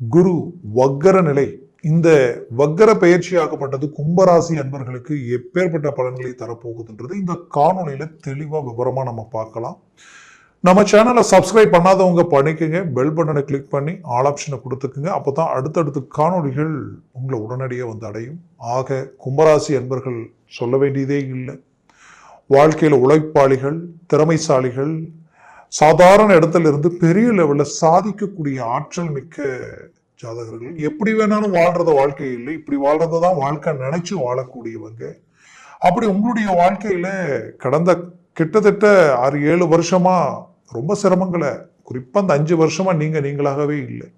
குரு வக்கர நிலை. இந்த வக்கர பயிற்சியாகப்பட்டது கும்பராசி அன்பர்களுக்கு எப்பேற்பட்ட பலன்களை தரப்போகுதுன்றது இந்த காணொளியில தெளிவா விவரமா நம்ம பார்க்கலாம். நம்ம சேனலை சப்ஸ்கிரைப் பண்ணாதவங்க பண்ணிக்கோங்க. பெல் பட்டனை கிளிக் பண்ணி ஆல் ஆப்ஷனை கொடுத்துக்குங்க. அப்போ தான் அடுத்தடுத்து காணொளிகள் உங்களை உடனடியாக வந்து அடையும். ஆக கும்பராசி அன்பர்கள் சொல்ல வேண்டியதே இல்லை. வாழ்க்கையில் உழைப்பாளிகள் திறமைசாலிகள் சாதாரண இடத்துல இருந்து பெரிய லெவலில் சாதிக்கக்கூடிய ஆற்றல் மிக்க ஜாதகர்கள். எப்படி வேணாலும் வாழ்றத வாழ்க்கை இல்லை இப்படி வாழ்றதை தான் வாழ்க்கை நினைச்சு வாழக்கூடியவங்க. அப்படி உங்களுடைய வாழ்க்கையில கடந்த கிட்டத்தட்ட ஆறு ஏழு வருஷமா ரொம்ப சிரமங்களை குறிப்பா அந்த அஞ்சு வருஷமா நீங்க நீங்களாகவே இல்லை.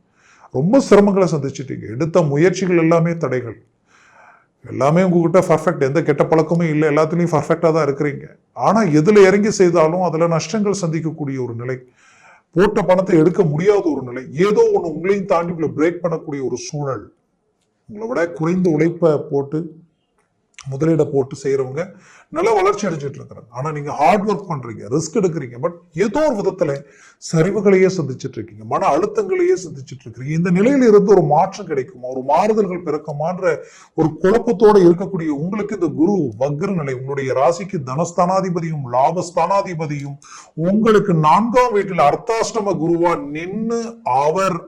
ரொம்ப சிரமங்களை சந்திச்சிட்டீங்க. எடுத்த முயற்சிகள் எல்லாமே தடைகள். எல்லாமே உங்ககிட்ட பர்ஃபெக்ட் எந்த கெட்ட பழக்கமும் இல்லை. எல்லாத்துலேயும் பர்ஃபெக்டாக தான் இருக்கிறீங்க. ஆனால் எதில் இறங்கி செய்தாலும் அதில் நஷ்டங்கள் சந்திக்கக்கூடிய ஒரு நிலை. போட்ட பணத்தை எடுக்க முடியாத ஒரு நிலை. ஏதோ ஒன்று உங்களையும் தாண்டி உங்களை பிரேக் பண்ணக்கூடிய ஒரு சூழல். உங்களை விட குறைந்த உழைப்பை போட்டு முதலீடை போட்டு செய்கிறவங்க நல்ல வளர்ச்சி அடைஞ்சிட்டு இருக்கிறாங்க ஆனால் நீங்கள் ஹார்ட் ஒர்க் பண்ணுறீங்க ரிஸ்க் எடுக்கிறீங்க பட் ஏதோ ஒரு விதத்தில் சரிவுகளையே சந்திச்சுட்டு இருக்கீங்க மன அழுத்தங்களையே சந்திச்சுட்டு இருக்கிறீங்க இந்த நிலையில இருந்து ஒரு மாற்றம் கிடைக்குமா? ஒரு மாறுதல்கள் பிறக்குமான்ற ஒரு குழப்பத்தோடு இருக்கக்கூடிய உங்களுக்கு இந்த குரு வக்ர நிலை உங்களுடைய ராசிக்கு தனஸ்தானாதிபதியும் லாபஸ்தானாதிபதியும் உங்களுக்கு நான்காம் வீட்டில் அர்த்தாஷ்டம குருவா நின்று அவர்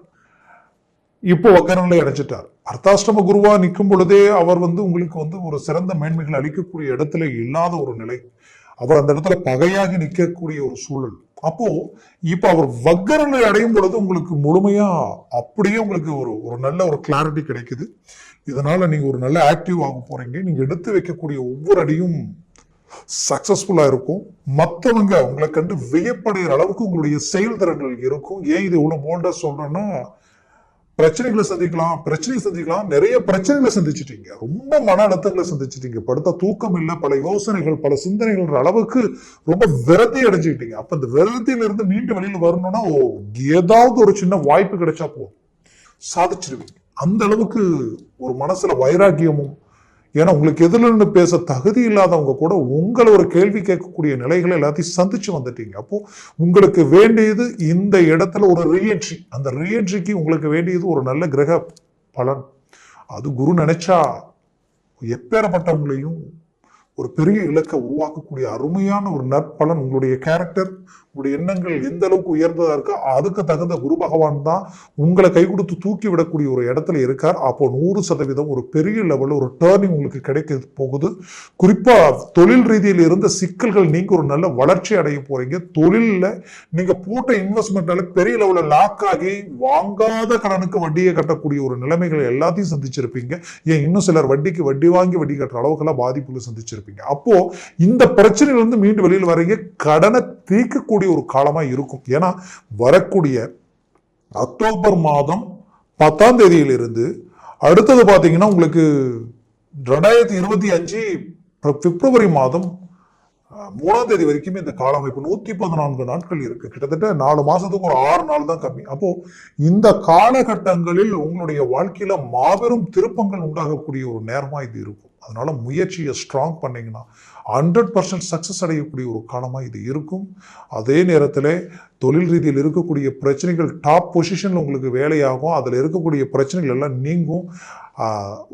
இப்போ வக்கரநிலை அடைஞ்சிட்டார். அர்த்தாஷ்டம குருவா நிற்கும் பொழுதே அவர் வந்து உங்களுக்கு வந்து ஒரு சிறந்த மேன்மைகள் அளிக்கக்கூடிய இடத்துல இல்லாத ஒரு நிலை. அவர் அந்த இடத்துல பகையாகி நிற்கக்கூடிய ஒரு சூழல். அப்போ இப்போ அவர் வக்கரங்களை அடையும் பொழுது உங்களுக்கு முழுமையா அப்படியே உங்களுக்கு ஒரு ஒரு நல்ல ஒரு கிளாரிட்டி கிடைக்குது. இதனால நீங்க ஒரு நல்ல ஆக்டிவ் ஆக போறீங்க. நீங்க எடுத்து வைக்கக்கூடிய ஒவ்வொரு அடியும் சக்சஸ்ஃபுல்லா இருக்கும். மற்றவங்க உங்களை கண்டு வியப்படைகிற அளவுக்கு உங்களுடைய செயல்திறன்கள் இருக்கும். ஏன் இது இவ்வளவு போல்டா சொல்றேன்னா பிரச்சனைகளை சந்திக்கலாம் பிரச்சனை சந்திக்கலாம். நிறைய பிரச்சனைகளை சந்திச்சிட்டீங்க. ரொம்ப மன அழுத்தங்களை சந்திச்சிட்டீங்க. படுத்த தூக்கம் இல்லை பல யோசனைகள் பல சிந்தனைகள்ன்ற அளவுக்கு ரொம்ப விரதி அடைஞ்சுக்கிட்டீங்க. அப்ப இந்த விரதியில மீண்டும் வெளியில் வரணும்னா ஓ, ஏதாவது ஒரு சின்ன வாய்ப்பு கிடைச்சா போதும். சாதிச்சிருவீங்க. அந்த அளவுக்கு ஒரு மனசுல வைராக்கியமும் ஏன்னா உங்களுக்கு எதிரில் பேச தகுதி இல்லாதவங்க கூட உங்களை ஒரு கேள்வி கேட்கக்கூடிய நிலைகளை எல்லாத்தையும் சந்திச்சு வந்துட்டீங்க. அப்போது உங்களுக்கு வேண்டியது இந்த இடத்துல ஒரு ரீஎன்ட்ரி அந்த ரீஎன்ட்ரிக்கு உங்களுக்கு வேண்டியது ஒரு நல்ல கிரக பலன். அது குரு நினைச்சா எப்பேறப்பட்டவங்களையும் ஒரு பெரிய இலக்கை உருவாக்கக்கூடிய அருமையான ஒரு நற்பலன் உங்களுடைய கேரக்டர் உங்களுடைய எண்ணங்கள் எந்த அளவுக்கு உயர்ந்ததா இருக்கோ அதுக்கு தகுந்த குரு பகவான் தான் உங்களை கை கொடுத்து தூக்கி விடக்கூடிய ஒரு இடத்துல இருக்கார். அப்போ நூறு சதவீதம் ஒரு பெரிய லெவலில் ஒரு டேர்னிங் உங்களுக்கு கிடைக்க போகுது. குறிப்பாக தொழில் ரீதியில் இருந்த சிக்கல்கள் நீங்கள் ஒரு நல்ல வளர்ச்சி அடைய போறீங்க. தொழிலில் நீங்கள் போட்ட இன்வெஸ்ட்மெண்ட்னால பெரிய லெவலில் லாக் ஆகி வாங்காத கடனுக்கு வட்டியை கட்டக்கூடிய ஒரு நிலைமைகளை எல்லாத்தையும் சந்திச்சிருப்பீங்க. ஏன் இன்னும் சிலர் வட்டிக்கு வட்டி வாங்கி வட்டி கட்டுற அளவுக்கெல்லாம் பாதிப்புகளை சந்திச்சிருப்பீங்க. அப்போ இந்த பிரச்சனையிலிருந்து மீண்டு வெளியில் வரீங்க கடனை தீர்க்கக்கூடிய ஒரு காலமா இருக்கும். ஏன்னா வரக்கூடிய அக்டோபர் மாதம் பத்தாம் தேதியிலிருந்து அடுத்தது பார்த்தீங்கன்னா உங்களுக்கு ரெண்டாயிரத்தி இருபத்தி அஞ்சு பிப்ரவரி மாதம் மூணாம் தேதி வரைக்குமே இந்த கால அமைப்பு நூத்தி பதினான்கு நாட்கள் இருக்கு. கிட்டத்தட்ட நாலு மாசத்துக்கு ஒரு ஆறு நாள் தான் கம்மி. அப்போ இந்த காலகட்டங்களில் உங்களுடைய வாழ்க்கையில மாபெரும் திருப்பங்கள் உண்டாகக்கூடிய ஒரு நேரமா இது இருக்கும். அதனால் முயற்சியை ஸ்ட்ராங் பண்ணிங்கன்னா ஹண்ட்ரட் பர்சன்ட் சக்ஸஸ் அடையக்கூடிய ஒரு காலமாக இது இருக்கும். அதே நேரத்தில் தொழில் ரீதியில் இருக்கக்கூடிய பிரச்சனைகள் டாப் பொசிஷனில் உங்களுக்கு வேலையாகும். அதில் இருக்கக்கூடிய பிரச்சனைகள் எல்லாம் நீங்கும்.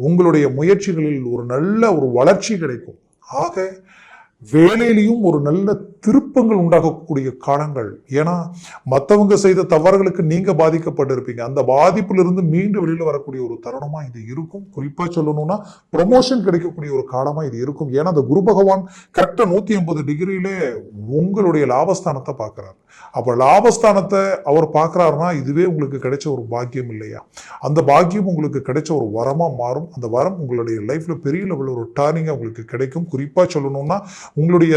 உங்களுடைய முயற்சிகளில் ஒரு நல்ல ஒரு வளர்ச்சி கிடைக்கும். ஆக வேலையிலையும் ஒரு நல்ல திருப்பங்கள் உண்டாகக்கூடிய காலங்கள். ஏன்னா மற்றவங்க செய்த தவறுகளுக்கு நீங்க பாதிக்கப்பட்டிருப்பீங்க. அந்த பாதிப்பிலிருந்து மீண்டு வெளியில வரக்கூடிய ஒரு தருணமா இது இருக்கும். குறிப்பா சொல்லணும்னா ப்ரொமோஷன் கிடைக்கக்கூடிய ஒரு காலமா இது இருக்கும். ஏன்னா அந்த குரு பகவான் கரெக்டா நூத்தி ஐம்பது டிகிரியிலே உங்களுடைய லாபஸ்தானத்தை பார்க்கிறார். அப்ப லாபஸ்தானத்தை அவர் பார்க்குறாருன்னா இதுவே உங்களுக்கு கிடைச்ச ஒரு பாக்கியம் இல்லையா? அந்த பாக்கியம் உங்களுக்கு கிடைச்ச ஒரு வரமா மாறும். அந்த வரம் உங்களுடைய லைஃப்ல பெரிய லெவலில் ஒரு டர்னிங்காக உங்களுக்கு கிடைக்கும். குறிப்பா சொல்லணும்னா உங்களுடைய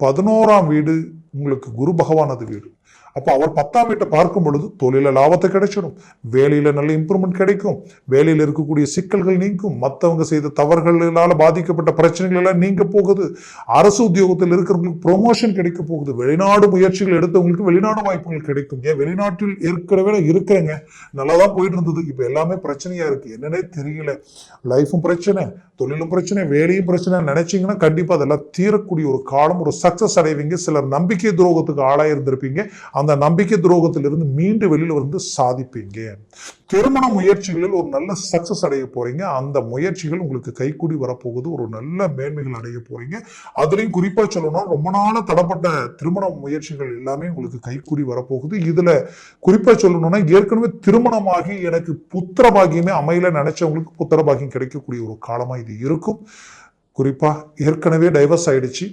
பதினோராம் வீடு உங்களுக்கு குரு பகவானது வீடு. அப்போ அவர் பத்தாம் வீட்டை பார்க்கும் பொழுது தொழில லாபத்தை கிடைச்சிடும். வேலையில் நல்ல இம்ப்ரூவ்மெண்ட் கிடைக்கும். வேலையில் இருக்கக்கூடிய சிக்கல்கள் நீங்கும். மற்றவங்க செய்த தவறுகளால் பாதிக்கப்பட்ட பிரச்சனைகள் எல்லாம் நீங்க போகுது. அரசு உத்தியோகத்தில் இருக்கிறவங்களுக்கு ப்ரொமோஷன் கிடைக்க போகுது. வெளிநாடு முயற்சிகள் எடுத்தவங்களுக்கு வெளிநாடு வாய்ப்புகள் கிடைக்கும். ஏன்? வெளிநாட்டில் ஏற்கனவே இருக்கிறேங்க நல்லா தான் போயிட்டு இருந்தது இப்போ எல்லாமே பிரச்சனையா இருக்கு. என்னன்னே தெரியல. லைஃபும் பிரச்சனை தொழிலும் பிரச்சனை வேலையும் பிரச்சனை நினைச்சீங்கன்னா கண்டிப்பாக அதெல்லாம் தீரக்கூடிய ஒரு காலம் ஒரு சக்ஸஸ் அடைவீங்க. சிலர் நம்பிக்கை துரோகத்துக்கு ஆளாயிருந்திருப்பீங்க. அந்த நம்பிக்கை துரோகத்திலிருந்து மீண்டு வெளியில் வந்து சாதிப்பீங்க. திருமண முயற்சிகளில் ஒரு நல்ல சக்சஸ் அடைய போறீங்க. அந்த முயற்சிகள் உங்களுக்கு கைக்கூடி வரப்போகுது. ஒரு நல்ல மேன்மைகள் அடைய போறீங்க. அதுலயும் குறிப்பா சொல்லணும்னா ரொம்ப நாள தடப்பட்ட திருமண முயற்சிகள் எல்லாமே உங்களுக்கு கைக்கூடி வரப்போகுது. இதுல குறிப்பா சொல்லணும்னா ஏற்கனவே திருமணமாகி எனக்கு புத்திர பாகியமே அமையல நினைச்சவங்களுக்கு புத்திர பாகியம் கிடைக்கக்கூடிய ஒரு காலமா இது இருக்கும். குறிப்பா ஏற்கனவே டைவர்ஸ் ஆயிடுச்சு.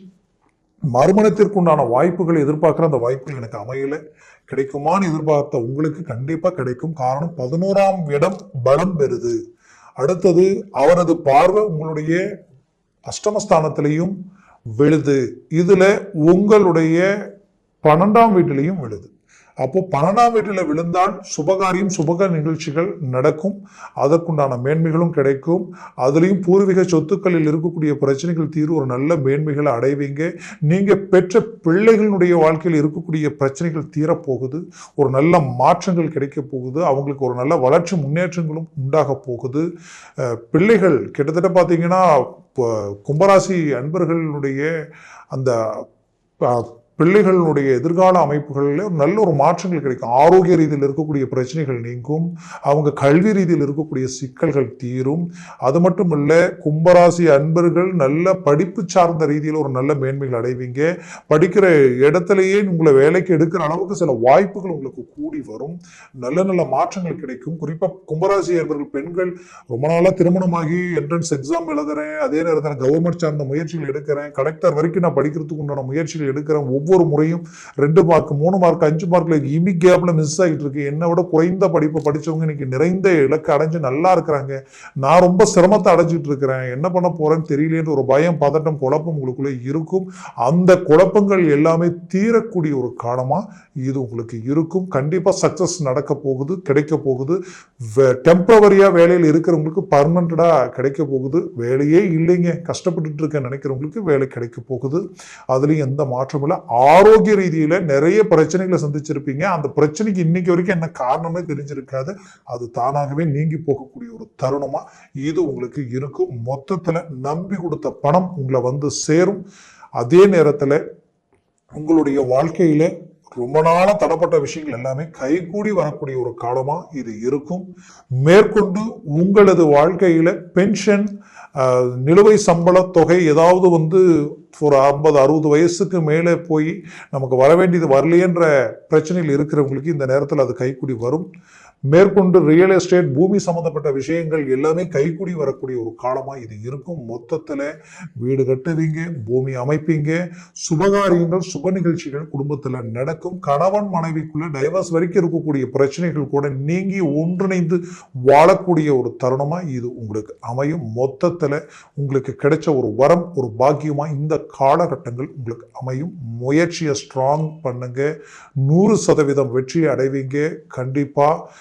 மறுமணத்திற்குண்டான வாய்ப்புகளை எதிர்பார்க்குற அந்த வாய்ப்புகள் எனக்கு அமையல. கிடைக்குமான்னு எதிர்பார்த்த உங்களுக்கு கண்டிப்பாக கிடைக்கும். காரணம் பதினோராம் இடம் பலம் பெறுது. அடுத்தது அவரது பார்வை உங்களுடைய அஷ்டமஸ்தானத்திலையும் விழுது. இதில் உங்களுடைய பன்னெண்டாம் வீட்டிலையும் விழுது. அப்போ பன்னெண்டாம் வீட்டில் விழுந்தால் சுபகாரியம் சுபக நிகழ்ச்சிகள் நடக்கும். அதற்குண்டான மேன்மைகளும் கிடைக்கும். அதுலேயும் பூர்வீக சொத்துக்களில் இருக்கக்கூடிய பிரச்சனைகள் தீர்வு ஒரு நல்ல மேன்மைகளை அடைவீங்க. நீங்கள் பெற்ற பிள்ளைகளுடைய வாழ்க்கையில் இருக்கக்கூடிய பிரச்சனைகள் தீரப்போகுது. ஒரு நல்ல மாற்றங்கள் கிடைக்க போகுது. அவங்களுக்கு ஒரு நல்ல வளர்ச்சி முன்னேற்றங்களும் உண்டாக போகுது. பிள்ளைகள் கிட்டத்தட்ட பார்த்தீங்கன்னா இப்போ கும்பராசி அன்பர்களுடைய அந்த பிள்ளைகளுடைய எதிர்கால அமைப்புகளில் ஒரு நல்ல ஒரு மாற்றங்கள் கிடைக்கும். ஆரோக்கிய ரீதியில் இருக்கக்கூடிய பிரச்சனைகள் நீங்கும். அவங்க கல்வி ரீதியில் இருக்கக்கூடிய சிக்கல்கள் தீரும். அது மட்டும் இல்லை கும்பராசி அன்பர்கள் நல்ல படிப்பு சார்ந்த ரீதியில் ஒரு நல்ல மேன்மைகள் அடைவீங்க. படிக்கிற இடத்துலையே உங்களை வேலைக்கு எடுக்கிற அளவுக்கு சில வாய்ப்புகள் உங்களுக்கு கூடி வரும். நல்ல நல்ல மாற்றங்கள் கிடைக்கும். குறிப்பாக கும்பராசி அன்பர்கள் பெண்கள் ரொம்ப நாளாக திருமணமாகி என்ட்ரன்ஸ் எக்ஸாம் எழுதுறேன். அதே நேரத்தில் கவர்மெண்ட் சார்ந்த முயற்சிகள் எடுக்கிறேன். கலெக்டர் வரைக்கும் நான் படிக்கிறதுக்கு உண்டான முயற்சிகள் எடுக்கிறேன். ஒவ்வொரு முறையும் ரெண்டு மார்க் மூணு மார்க் அஞ்சு மார்க்கில் இமி கேப்பில் மிஸ் ஆகிட்டு இருக்கு. என்னை விட குறைந்த படிப்பு படித்தவங்க இன்னைக்கு நிறைந்த இலக்கு அடைஞ்சு நல்லா இருக்கிறாங்க. நான் ரொம்ப சிரமத்தை அடைஞ்சிட்டு இருக்கிறேன். என்ன பண்ண போகிறேன்னு தெரியலேன்னு ஒரு பயம் பதட்டம் குழப்பம் உங்களுக்குள்ளே இருக்கும். அந்த குழப்பங்கள் எல்லாமே தீரக்கூடிய ஒரு காலமாக இது உங்களுக்கு இருக்கும். கண்டிப்பாக சக்ஸஸ் நடக்க போகுது கிடைக்க போகுது. டெம்பரவரியாக வேலையில் இருக்கிறவங்களுக்கு பர்மனண்ட்டாக கிடைக்க போகுது. வேலையே இல்லைங்க. கஷ்டப்பட்டுட்டு இருக்க நினைக்கிறவங்களுக்கு வேலை கிடைக்க போகுது. அதுலேயும் எந்த மாற்றமும் இல்லை. ஆரோக்கிய ரீதியில நிறைய பிரச்சனைகளை சந்திச்சிருப்பீங்க. அந்த பிரச்சனைக்கு இன்னைக்கு வரைக்கும் என்ன காரணமே தெரிஞ்சிருக்காது. அது தானாகவே நீங்கி போகக்கூடிய ஒரு தருணமா இது உங்களுக்கு இருக்கும். மொத்தத்துல நம்பி கொடுத்த பணம் உங்களை வந்து சேரும். அதே நேரத்துல உங்களுடைய வாழ்க்கையில ரொம்ப நாளாக தடப்பட்ட விஷயங்கள் எல்லாமே கைகூடி வரக்கூடிய ஒரு காலமாக இது இருக்கும். மேற்கொண்டு உங்களது வாழ்க்கையில் பென்ஷன் நிலுவை சம்பள தொகை ஏதாவது வந்து ஒரு ஐம்பது அறுபது வயசுக்கு மேலே போய் நமக்கு வர வேண்டியது வரலையேன்ற பிரச்சனையில் இருக்கிறவங்களுக்கு இந்த நேரத்தில் அது கைக்கூடி வரும். மேற்கொண்டு ரியல் எஸ்டேட் பூமி சம்மந்தப்பட்ட விஷயங்கள் எல்லாமே கைக்கூடி வரக்கூடிய ஒரு காலமாக இது இருக்கும். மொத்தத்தில் வீடு கட்டுவீங்க பூமி அமைப்பீங்க சுபகாரியங்கள் சுப நிகழ்ச்சிகள் குடும்பத்தில் நடக்கும். கணவன் மனைவிக்குள்ள டைவர்ஸ் வரைக்கும் இருக்கக்கூடிய பிரச்சனைகள் கூட நீங்கி ஒன்றிணைந்து வாழக்கூடிய ஒரு தருணமாக இது உங்களுக்கு அமையும். மொத்தத்தில் உங்களுக்கு கிடைச்ச ஒரு வரம் ஒரு பாக்கியமாக இந்த காலகட்டங்கள் உங்களுக்கு அமையும். முயற்சியை ஸ்ட்ராங் பண்ணுங்க. நூறு சதவீதம் வெற்றி அடைவீங்க. கண்டிப்பாக